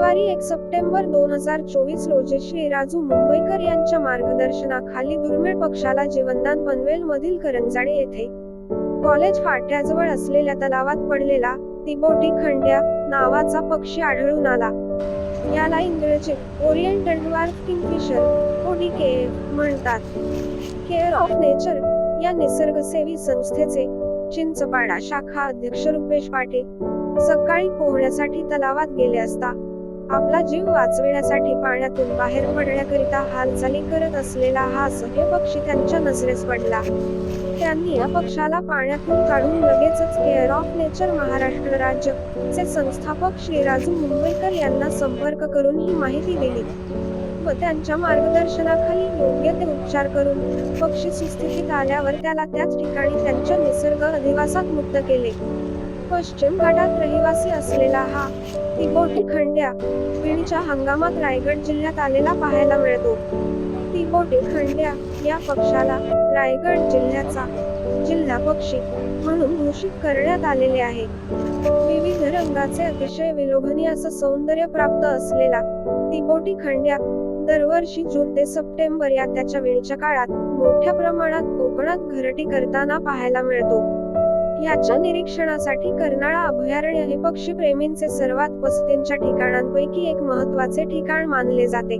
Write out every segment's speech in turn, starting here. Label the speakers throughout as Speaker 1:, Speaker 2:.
Speaker 1: रविवारी एक सप्टेंबर दोन हजार चोवीस रोजी श्री राजू मुंबईकर यांच्या मार्गदर्शनाखाली दुर्मिळ पक्षाला जीवनदान पनवेल मधील करंजाडे येथे. कॉलेज फाट्याजवळ असलेल्या तलावात पडलेला तिबोटी खंड्या नावाचा पक्षी आढळून आला. याला इंग्रजीत ओरिएंटल ड्वार्फ किंगफिशर ओडीकेएफ म्हणतात. केअर ऑफ नेचर या निसर्गसेवी संस्थेचे चिंचपाडा शाखा अध्यक्ष रुपेश पाटील सकाळी पोहण्यासाठी तलावात गेले असता आपला जीव वाचविण्यासाठी पाण्यातून बाहेर पडण्याकरिता हालचाली करत असलेला हा असह्य पक्षी त्यांच्या नजरेस पडला. त्यांनी या पक्षाला पाण्यातून काढून लगेचच केअर ऑफ नेचर महाराष्ट्र राज्य चे संस्थापक श्री राजू मुंबईकर यांना संपर्क करून ही माहिती दिली व त्यांच्या मार्गदर्शनाखाली योग्य ते उपचार करून पक्षी सुस्थितीत आल्यावर त्याला त्याच ठिकाणी त्यांच्या निसर्ग अधिवासात मुक्त केले. पश्चिम घाटात रहिवासी असलेला हा तिबोटी खंड्या विणीच्या हंगामात रायगड जिल्ह्यात आलेला पाहायला मिळतो. तिबोटी खंड्या या पक्षाला रायगड जिल्ह्याचा जिल्हा पक्षी म्हणून घोषित करण्यात आलेले आहे. विविध रंगाचे अतिशय विलोभनीय असं सौंदर्य प्राप्त असलेला तिबोटी खंड्या दरवर्षी जून ते सप्टेंबर या त्याच्या वेळीच्या काळात मोठ्या प्रमाणात कोकणात घरटी करताना पाहायला मिळतो. याच्या निरीक्षणासाठी कर्नाळा अभयारण्य हे पक्षी प्रेमींचे सर्वात पसंतीच्या ठिकाणांपैकी एक महत्त्वाचे ठिकाण मानले जाते.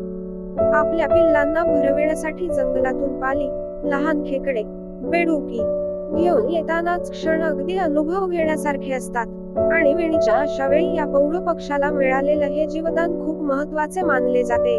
Speaker 1: आपल्या पिल्लांना भरविण्यासाठी जंगलातून पाली लहान खेकडे बेडुकी घेऊन येतानाच क्षण अगदी अनुभव घेण्यासारखे असतात. आणि वेणीच्या अशा वेळी या पौढ पक्षाला मिळालेलं हे जीवदान खूप महत्त्वाचे मानले जाते.